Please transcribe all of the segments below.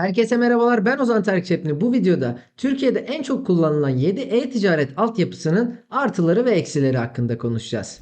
Herkese merhabalar ben Ozan Terkçepni. Bu videoda Türkiye'de en çok kullanılan 7 e-ticaret altyapısının artıları ve eksileri hakkında konuşacağız.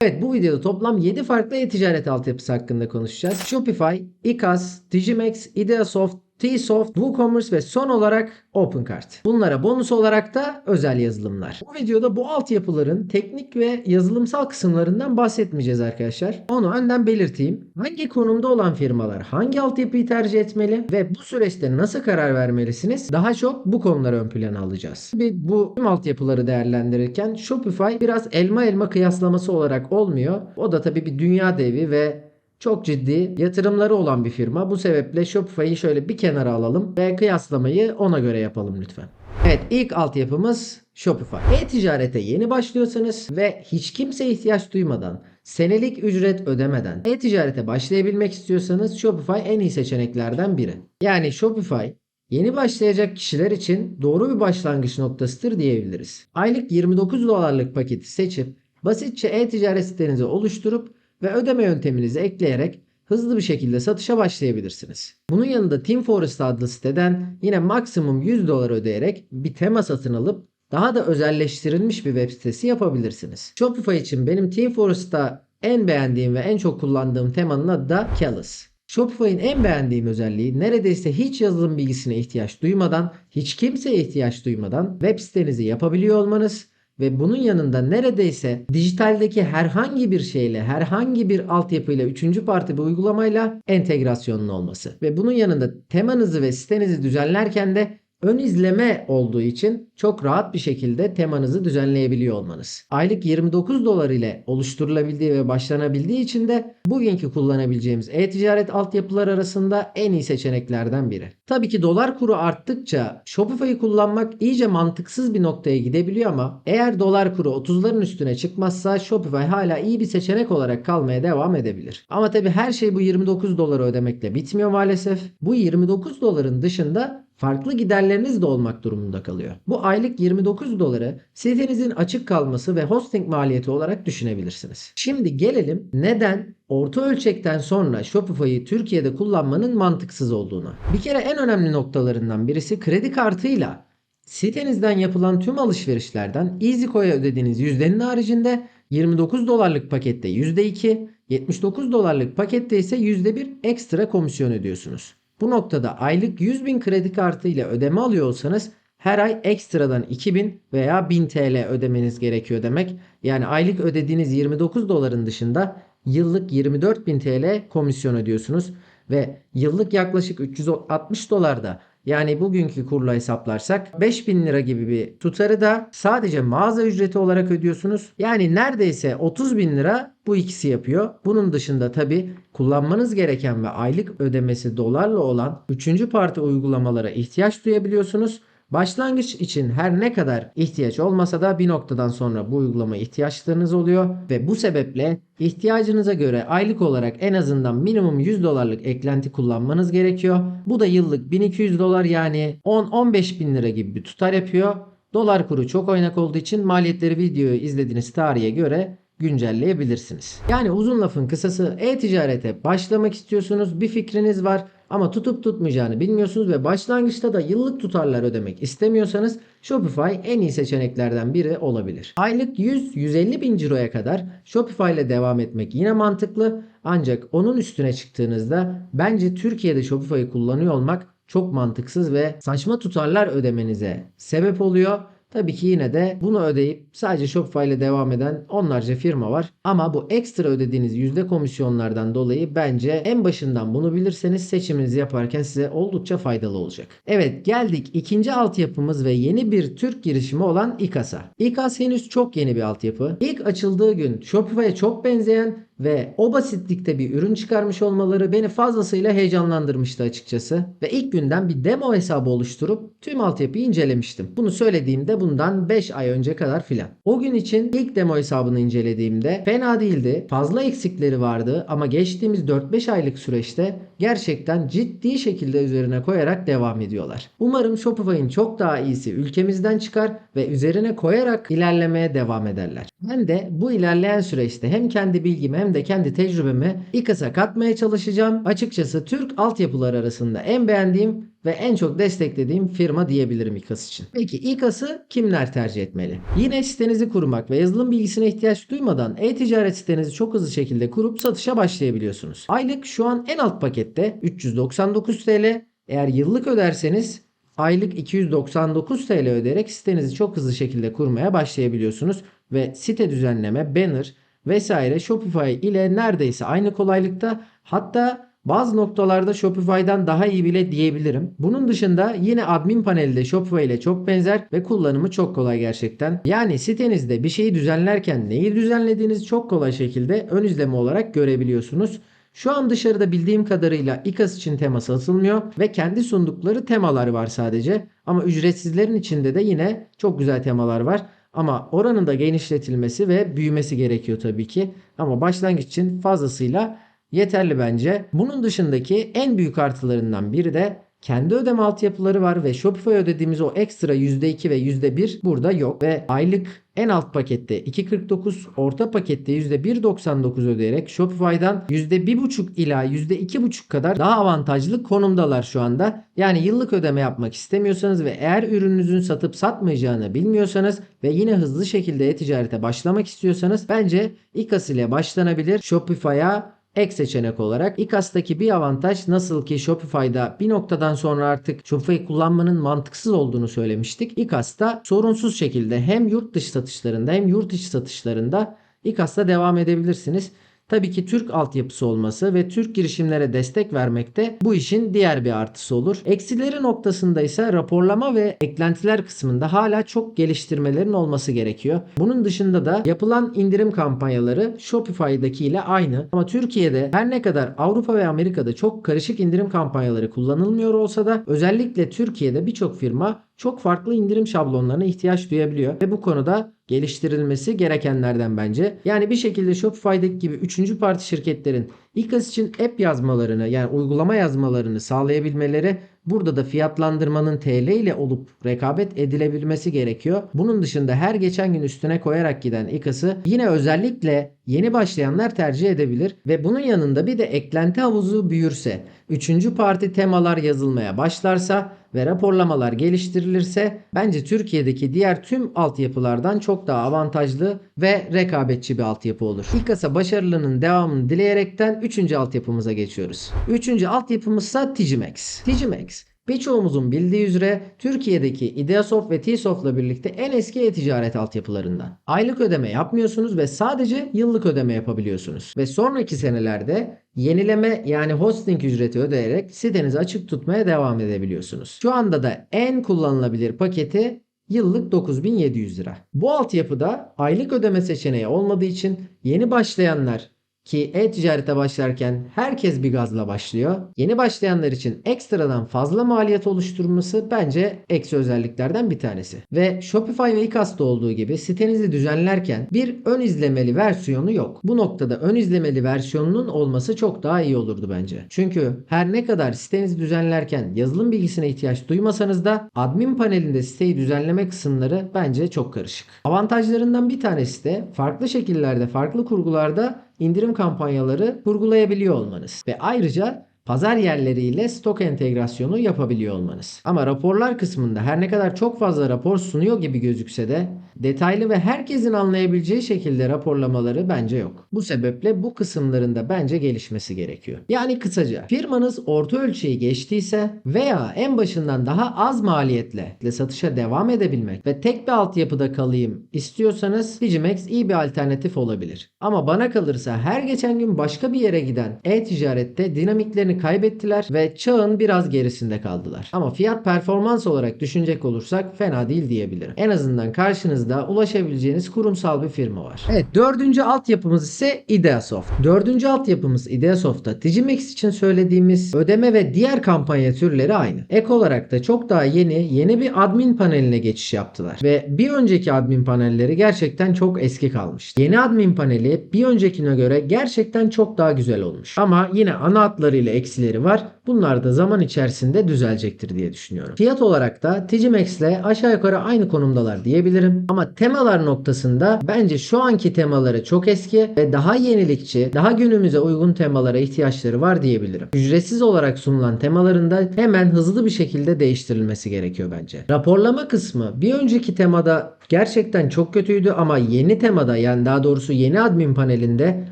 Evet bu videoda toplam 7 farklı e-ticaret altyapısı hakkında konuşacağız. Shopify, Icas, Digimax, Ideasoft, Tsoft, WooCommerce ve son olarak OpenCart. Bunlara bonus olarak da özel yazılımlar. Bu videoda bu altyapıların teknik ve yazılımsal kısımlarından bahsetmeyeceğiz arkadaşlar. Onu önden belirteyim. Hangi konumda olan firmalar hangi altyapıyı tercih etmeli ve bu süreçte nasıl karar vermelisiniz? Daha çok bu konuları ön plana alacağız. Tabii bu tüm altyapıları değerlendirirken Shopify biraz elma elma kıyaslaması olarak olmuyor. O da tabii bir dünya devi ve çok ciddi yatırımları olan bir firma. Bu sebeple Shopify'yi şöyle bir kenara alalım ve kıyaslamayı ona göre yapalım lütfen. Evet ilk altyapımız Shopify. E-ticarete yeni başlıyorsanız ve hiç kimseye ihtiyaç duymadan, senelik ücret ödemeden e-ticarete başlayabilmek istiyorsanız Shopify en iyi seçeneklerden biri. Yani Shopify Yeni başlayacak kişiler için doğru bir başlangıç noktasıdır diyebiliriz. Aylık 29 dolarlık paketi seçip basitçe e-ticaret sitenizi oluşturup ve ödeme yönteminizi ekleyerek hızlı bir şekilde satışa başlayabilirsiniz. Bunun yanında Team Forest adlı siteden yine maksimum 100 dolar ödeyerek bir tema satın alıp daha da özelleştirilmiş bir web sitesi yapabilirsiniz. Shopify için benim Team Forest'ta en beğendiğim ve en çok kullandığım temanın adı da Callus. Shopify'in en beğendiğim özelliği neredeyse hiç yazılım bilgisine ihtiyaç duymadan, hiç kimseye ihtiyaç duymadan web sitenizi yapabiliyor olmanız ve bunun yanında neredeyse dijitaldeki herhangi bir şeyle, herhangi bir altyapıyla, üçüncü parti bir uygulamayla entegrasyonun olması. Ve bunun yanında temanızı ve sitenizi düzenlerken de ön izleme olduğu için çok rahat bir şekilde temanızı düzenleyebiliyor olmanız. Aylık 29 dolar ile oluşturulabildiği ve başlanabildiği için de bugünkü kullanabileceğimiz e-ticaret altyapılar arasında en iyi seçeneklerden biri. Tabii ki dolar kuru arttıkça Shopify'ı kullanmak iyice mantıksız bir noktaya gidebiliyor ama eğer dolar kuru 30'ların üstüne çıkmazsa Shopify hala iyi bir seçenek olarak kalmaya devam edebilir. Ama tabii her şey bu 29 doları ödemekle bitmiyor maalesef. Bu 29 doların dışında farklı giderleriniz de olmak durumunda kalıyor. Bu aylık 29 doları sitenizin açık kalması ve hosting maliyeti olarak düşünebilirsiniz. Şimdi gelelim neden orta ölçekten sonra Shopify'ı Türkiye'de kullanmanın mantıksız olduğunu. Bir kere en önemli noktalarından birisi kredi kartıyla sitenizden yapılan tüm alışverişlerden EasyCo'ya ödediğiniz yüzdenin haricinde 29 dolarlık pakette %2, 79 dolarlık pakette ise %1 ekstra komisyon ödüyorsunuz. Bu noktada aylık 100 bin kredi kartı ile ödeme alıyor olsanız her ay ekstradan 2000 veya 1000 TL ödemeniz gerekiyor demek. Yani aylık ödediğiniz 29 doların dışında yıllık 24.000 TL komisyon ödüyorsunuz ve yıllık yaklaşık 360 dolarda yani bugünkü kurla hesaplarsak 5000 lira gibi bir tutarı da sadece mağaza ücreti olarak ödüyorsunuz. Yani neredeyse 30 bin lira bu ikisi yapıyor. Bunun dışında tabi kullanmanız gereken ve aylık ödemesi dolarla olan 3. parti uygulamalara ihtiyaç duyabiliyorsunuz. Başlangıç için her ne kadar ihtiyaç olmasa da bir noktadan sonra bu uygulama ihtiyaçlarınız oluyor ve bu sebeple ihtiyacınıza göre aylık olarak en azından minimum 100 dolarlık eklenti kullanmanız gerekiyor. Bu da yıllık 1200 dolar yani 10-15 bin lira gibi bir tutar yapıyor. Dolar kuru çok oynak olduğu için maliyetleri videoyu izlediğiniz tarihe göre güncelleyebilirsiniz. Yani uzun lafın kısası e-ticarete başlamak istiyorsunuz bir fikriniz var ama tutup tutmayacağını bilmiyorsunuz ve başlangıçta da yıllık tutarlar ödemek istemiyorsanız Shopify en iyi seçeneklerden biri olabilir. Aylık 100-150 bin ciroya kadar Shopify ile devam etmek yine mantıklı ancak onun üstüne çıktığınızda bence Türkiye'de Shopify'ı kullanıyor olmak çok mantıksız ve saçma tutarlar ödemenize sebep oluyor. Tabii ki yine de bunu ödeyip sadece Shopify ile devam eden onlarca firma var. Ama bu ekstra ödediğiniz yüzde komisyonlardan dolayı bence en başından bunu bilirseniz seçiminizi yaparken size oldukça faydalı olacak. Evet geldik ikinci altyapımız ve yeni bir Türk girişimi olan İKAS'a. İKAS henüz çok yeni bir altyapı. İlk açıldığı gün Shopify'a çok benzeyen ve o basitlikte bir ürün çıkarmış olmaları beni fazlasıyla heyecanlandırmıştı açıkçası. Ve ilk günden bir demo hesabı oluşturup tüm altyapıyı incelemiştim. Bunu söylediğimde bundan 5 ay önce kadar filan. O gün için ilk demo hesabını incelediğimde fena değildi. Fazla eksikleri vardı ama geçtiğimiz 4-5 aylık süreçte gerçekten ciddi şekilde üzerine koyarak devam ediyorlar. Umarım Shopify'in çok daha iyisi ülkemizden çıkar ve üzerine koyarak ilerlemeye devam ederler. Ben de bu ilerleyen süreçte hem kendi bilgimi hem hem de kendi tecrübemi İKAS'a katmaya çalışacağım. Açıkçası Türk altyapılar arasında en beğendiğim ve en çok desteklediğim firma diyebilirim İKAS için. Peki İKAS'ı kimler tercih etmeli? Yine sitenizi kurmak ve yazılım bilgisine ihtiyaç duymadan e-ticaret sitenizi çok hızlı şekilde kurup satışa başlayabiliyorsunuz. Aylık şu an en alt pakette 399 TL. Eğer yıllık öderseniz aylık 299 TL ödeyerek sitenizi çok hızlı şekilde kurmaya başlayabiliyorsunuz ve site düzenleme, banner vesaire Shopify ile neredeyse aynı kolaylıkta hatta bazı noktalarda Shopify'dan daha iyi bile diyebilirim. Bunun dışında yine admin paneli de Shopify ile çok benzer ve kullanımı çok kolay gerçekten. Yani sitenizde bir şeyi düzenlerken neyi düzenlediğinizi çok kolay şekilde ön izleme olarak görebiliyorsunuz. Şu an dışarıda bildiğim kadarıyla İKAS için tema satılmıyor ve kendi sundukları temalar var sadece. Ama ücretsizlerin içinde de yine çok güzel temalar var. Ama oranın da genişletilmesi ve büyümesi gerekiyor tabii ki. Ama başlangıç için fazlasıyla yeterli bence. Bunun dışındaki en büyük artılarından biri de kendi ödeme altyapıları var ve Shopify ödediğimiz o ekstra %2 ve %1 burada yok. Ve aylık en alt pakette 2.49, orta pakette %1.99 ödeyerek Shopify'dan %1.5 ila %2.5 kadar daha avantajlı konumdalar şu anda. Yani yıllık ödeme yapmak istemiyorsanız ve eğer ürününüzün satıp satmayacağını bilmiyorsanız ve yine hızlı şekilde e-ticarete başlamak istiyorsanız bence İKAS ile başlanabilir. Shopify'a ek seçenek olarak İKAS'taki bir avantaj nasıl ki Shopify'da bir noktadan sonra artık Shopify kullanmanın mantıksız olduğunu söylemiştik. İKAS'ta sorunsuz şekilde hem yurt dışı satışlarında hem yurt içi satışlarında İKAS'ta devam edebilirsiniz. Tabii ki Türk altyapısı olması ve Türk girişimlere destek vermek de bu işin diğer bir artısı olur. Eksileri noktasında ise raporlama ve eklentiler kısmında hala çok geliştirmelerin olması gerekiyor. Bunun dışında da yapılan indirim kampanyaları Shopify'daki ile aynı. Ama Türkiye'de her ne kadar Avrupa ve Amerika'da çok karışık indirim kampanyaları kullanılmıyor olsa da özellikle Türkiye'de birçok firma çok farklı indirim şablonlarına ihtiyaç duyabiliyor ve bu konuda geliştirilmesi gerekenlerden bence. Yani bir şekilde Shopify'daki gibi 3. parti şirketlerin İKAS için app yazmalarını yani uygulama yazmalarını sağlayabilmeleri burada da fiyatlandırmanın TL ile olup rekabet edilebilmesi gerekiyor. Bunun dışında her geçen gün üstüne koyarak giden İKAS'ı yine özellikle yeni başlayanlar tercih edebilir ve bunun yanında bir de eklenti havuzu büyürse, 3. parti temalar yazılmaya başlarsa ve raporlamalar geliştirilirse bence Türkiye'deki diğer tüm altyapılardan çok daha avantajlı ve rekabetçi bir altyapı olur. İKAS'a başarılının devamını dileyerekten 3. altyapımıza geçiyoruz. 3. altyapımızsa Digimax. Digimax Birçoğumuzun bildiği üzere Türkiye'deki Ideasoft ve Tsoft'la birlikte en eski e-ticaret altyapılarından. Aylık ödeme yapmıyorsunuz ve sadece yıllık ödeme yapabiliyorsunuz. Ve sonraki senelerde yenileme yani hosting ücreti ödeyerek sitenizi açık tutmaya devam edebiliyorsunuz. Şu anda da en kullanılabilir paketi yıllık 9700 lira. Bu altyapıda aylık ödeme seçeneği olmadığı için yeni başlayanlar ki e-ticarete başlarken herkes bir gazla başlıyor. Yeni başlayanlar için ekstradan fazla maliyet oluşturması bence eksi özelliklerden bir tanesi. Ve Shopify ve iKas'ta olduğu gibi sitenizi düzenlerken bir ön izlemeli versiyonu yok. Bu noktada ön izlemeli versiyonunun olması çok daha iyi olurdu bence. Çünkü her ne kadar sitenizi düzenlerken yazılım bilgisine ihtiyaç duymasanız da admin panelinde siteyi düzenleme kısımları bence çok karışık. Avantajlarından bir tanesi de farklı şekillerde, farklı kurgularda indirim kampanyaları kurgulayabiliyor olmanız. Ve ayrıca pazar yerleriyle stok entegrasyonu yapabiliyor olmanız. Ama raporlar kısmında her ne kadar çok fazla rapor sunuyor gibi gözükse de detaylı ve herkesin anlayabileceği şekilde raporlamaları bence yok. Bu sebeple bu kısımlarında bence gelişmesi gerekiyor. Yani kısaca firmanız orta ölçeği geçtiyse veya en başından daha az maliyetle satışa devam edebilmek ve tek bir altyapıda kalayım istiyorsanız Digimax iyi bir alternatif olabilir. Ama bana kalırsa her geçen gün başka bir yere giden e-ticarette dinamiklerini kaybettiler ve çağın biraz gerisinde kaldılar. Ama fiyat performans olarak düşünecek olursak fena değil diyebilirim. En azından karşınızda ulaşabileceğiniz kurumsal bir firma var. Evet dördüncü altyapımız ise Ideasoft. Dördüncü altyapımız Ideasoft'ta Digimax için söylediğimiz ödeme ve diğer kampanya türleri aynı. Ek olarak da çok daha yeni yeni bir admin paneline geçiş yaptılar. Ve bir önceki admin panelleri gerçekten çok eski kalmış. Yeni admin paneli bir öncekine göre gerçekten çok daha güzel olmuş. Ama yine ana hatlarıyla eksileri var. Bunlar da zaman içerisinde düzelecektir diye düşünüyorum. Fiyat olarak da TG ile aşağı yukarı aynı konumdalar diyebilirim. Ama temalar noktasında bence şu anki temaları çok eski ve daha yenilikçi, daha günümüze uygun temalara ihtiyaçları var diyebilirim. Ücretsiz olarak sunulan temalarında hemen hızlı bir şekilde değiştirilmesi gerekiyor bence. Raporlama kısmı bir önceki temada gerçekten çok kötüydü ama yeni temada yani daha doğrusu yeni admin panelinde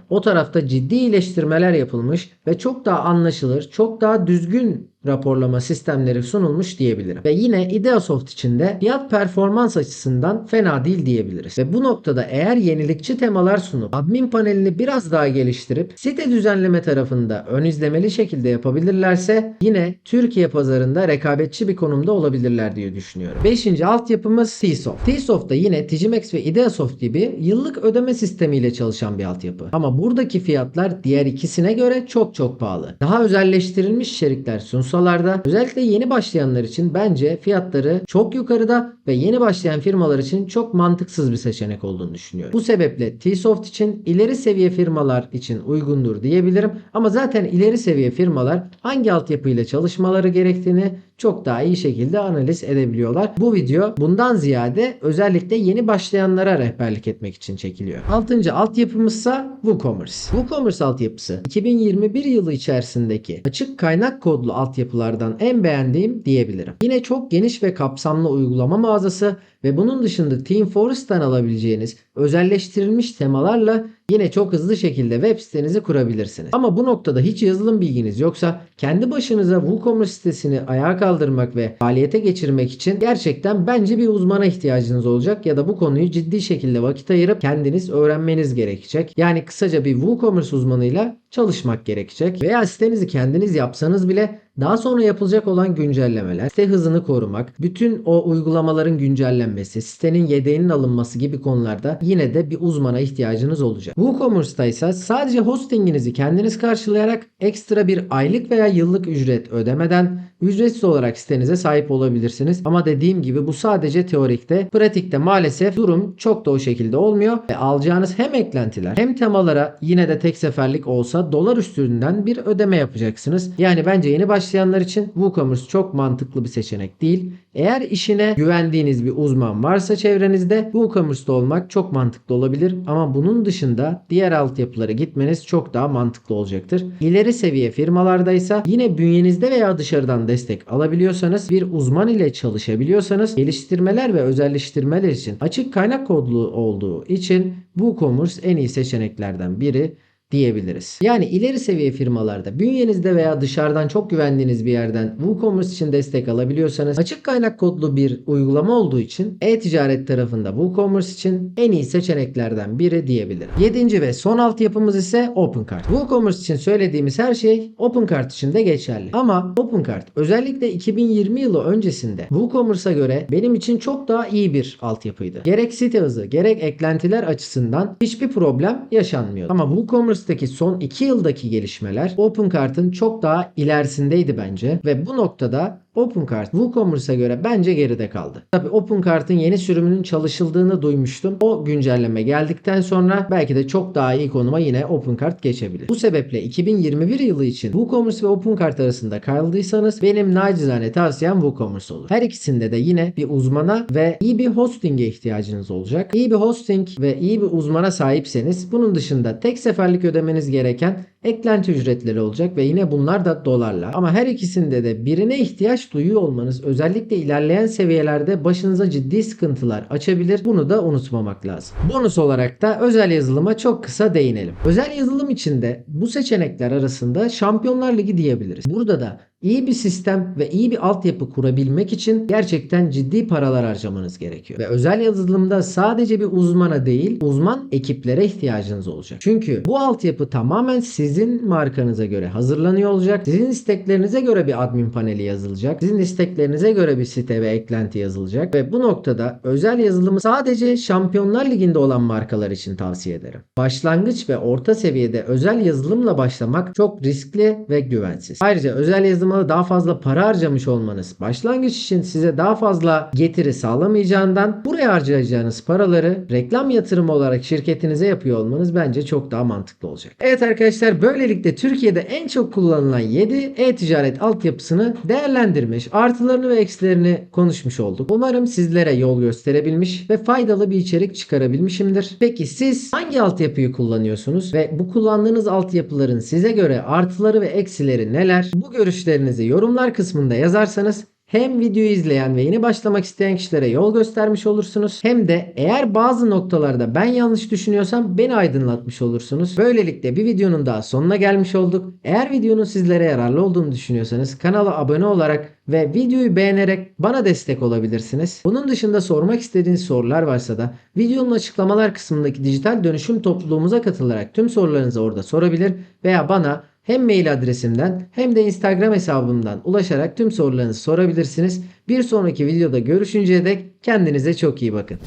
o tarafta ciddi iyileştirmeler yapılmış ve çok daha anlaşılır, çok daha düzgün raporlama sistemleri sunulmuş diyebilirim. Ve yine Ideasoft için de fiyat performans açısından fena değil diyebiliriz. Ve bu noktada eğer yenilikçi temalar sunup admin panelini biraz daha geliştirip site düzenleme tarafında ön izlemeli şekilde yapabilirlerse yine Türkiye pazarında rekabetçi bir konumda olabilirler diye düşünüyorum. Beşinci altyapımız Tsoft. Tsoft da yine Tgmax ve Ideasoft gibi yıllık ödeme sistemiyle çalışan bir altyapı. Ama buradaki fiyatlar diğer ikisine göre çok çok pahalı. Daha özelleştirilmiş içerikler sunsalar da özellikle yeni başlayanlar için bence fiyatları çok yukarıda ve yeni başlayan firmalar için çok mantıksız bir seçenek olduğunu düşünüyorum. Bu sebeple Tsoft için ileri seviye firmalar için uygundur diyebilirim. Ama zaten ileri seviye firmalar hangi altyapıyla çalışmaları gerektiğini çok daha iyi şekilde analiz edebiliyorlar. Bu video bundan ziyade özellikle yeni başlayanlara rehberlik etmek için çekiliyor. Altıncı altyapımızsa WooCommerce. WooCommerce altyapısı 2021 yılı içerisindeki açık kaynak kodlu altyapılardan en beğendiğim diyebilirim. Yine çok geniş ve kapsamlı uygulama mağazası ve bunun dışında Team Forest'tan alabileceğiniz özelleştirilmiş temalarla yine çok hızlı şekilde web sitenizi kurabilirsiniz. Ama bu noktada hiç yazılım bilginiz yoksa kendi başınıza WooCommerce sitesini ayağa kaldırmak ve faaliyete geçirmek için gerçekten bence bir uzmana ihtiyacınız olacak ya da bu konuyu ciddi şekilde vakit ayırıp kendiniz öğrenmeniz gerekecek. Yani kısaca bir WooCommerce uzmanıyla çalışmak gerekecek. Veya sitenizi kendiniz yapsanız bile daha sonra yapılacak olan güncellemeler, site hızını korumak, bütün o uygulamaların güncellenmesi, sitenin yedeğinin alınması gibi konularda yine de bir uzmana ihtiyacınız olacak. WooCommerce'da ise sadece hostinginizi kendiniz karşılayarak ekstra bir aylık veya yıllık ücret ödemeden ücretsiz olarak sitenize sahip olabilirsiniz. Ama dediğim gibi bu sadece teorikte, pratikte maalesef durum çok da o şekilde olmuyor ve alacağınız hem eklentiler hem temalara yine de tek seferlik olsa dolar üstünden bir ödeme yapacaksınız. Yani bence yeni başlayanlar için WooCommerce çok mantıklı bir seçenek değil. Eğer işine güvendiğiniz bir uzman varsa çevrenizde WooCommerce'da olmak çok mantıklı olabilir ama bunun dışında diğer altyapılara gitmeniz çok daha mantıklı olacaktır. İleri seviye firmalardaysa yine bünyenizde veya dışarıdan destek alabiliyorsanız bir uzman ile çalışabiliyorsanız geliştirmeler ve özelleştirmeler için açık kaynak kodlu olduğu için WooCommerce en iyi seçeneklerden biri diyebiliriz. Yani ileri seviye firmalarda bünyenizde veya dışarıdan çok güvendiğiniz bir yerden WooCommerce için destek alabiliyorsanız açık kaynak kodlu bir uygulama olduğu için e-ticaret tarafında WooCommerce için en iyi seçeneklerden biri diyebilirim. Yedinci ve son altyapımız ise OpenCart. WooCommerce için söylediğimiz her şey OpenCart için de geçerli. Ama OpenCart özellikle 2020 yılı öncesinde WooCommerce'a göre benim için çok daha iyi bir altyapıydı. Gerek site hızı gerek eklentiler açısından hiçbir problem yaşanmıyordu. Ama WooCommerce WooCommerce'daki son 2 yıldaki gelişmeler OpenCart'ın çok daha ilerisindeydi bence ve bu noktada OpenCart WooCommerce'a göre bence geride kaldı. Tabi OpenCart'ın yeni sürümünün çalışıldığını duymuştum. O güncelleme geldikten sonra belki de çok daha iyi konuma yine OpenCart geçebilir. Bu sebeple 2021 yılı için WooCommerce ve OpenCart arasında kaldıysanız benim nacizane tavsiyem WooCommerce olur. Her ikisinde de yine bir uzmana ve iyi bir hosting'e ihtiyacınız olacak. İyi bir hosting ve iyi bir uzmana sahipseniz bunun dışında tek seferlik ödemeniz gereken eklenti ücretleri olacak ve yine bunlar da dolarla. Ama her ikisinde de birine ihtiyaç duyuyor olmanız özellikle ilerleyen seviyelerde başınıza ciddi sıkıntılar açabilir. Bunu da unutmamak lazım. Bonus olarak da özel yazılıma çok kısa değinelim. Özel yazılım içinde bu seçenekler arasında Şampiyonlar Ligi diyebiliriz. Burada da İyi bir sistem ve iyi bir altyapı kurabilmek için gerçekten ciddi paralar harcamanız gerekiyor. Ve özel yazılımda sadece bir uzmana değil, uzman ekiplere ihtiyacınız olacak. Çünkü bu altyapı tamamen sizin markanıza göre hazırlanıyor olacak. Sizin isteklerinize göre bir admin paneli yazılacak. Sizin isteklerinize göre bir site ve eklenti yazılacak. Ve bu noktada özel yazılımı sadece Şampiyonlar Ligi'nde olan markalar için tavsiye ederim. Başlangıç ve orta seviyede özel yazılımla başlamak çok riskli ve güvensiz. Ayrıca özel yazılıma kanala daha fazla para harcamış olmanız başlangıç için size daha fazla getiri sağlamayacağından buraya harcayacağınız paraları reklam yatırımı olarak şirketinize yapıyor olmanız bence çok daha mantıklı olacak. Evet arkadaşlar böylelikle Türkiye'de en çok kullanılan 7 e-ticaret altyapısını değerlendirmiş, artılarını ve eksilerini konuşmuş olduk. Umarım sizlere yol gösterebilmiş ve faydalı bir içerik çıkarabilmişimdir. Peki siz hangi altyapıyı kullanıyorsunuz ve bu kullandığınız altyapıların size göre artıları ve eksileri neler? Bu görüşlerinizi yorumlar kısmında yazarsanız hem videoyu izleyen ve yeni başlamak isteyen kişilere yol göstermiş olursunuz. Hem de eğer bazı noktalarda ben yanlış düşünüyorsam beni aydınlatmış olursunuz. Böylelikle bir videonun daha sonuna gelmiş olduk. Eğer videonun sizlere yararlı olduğunu düşünüyorsanız kanala abone olarak ve videoyu beğenerek bana destek olabilirsiniz. Bunun dışında sormak istediğiniz sorular varsa da videonun açıklamalar kısmındaki dijital dönüşüm topluluğumuza katılarak tüm sorularınızı orada sorabilir veya bana hem mail adresimden hem de Instagram hesabımdan ulaşarak tüm sorularınızı sorabilirsiniz. Bir sonraki videoda görüşünceye dek kendinize çok iyi bakın.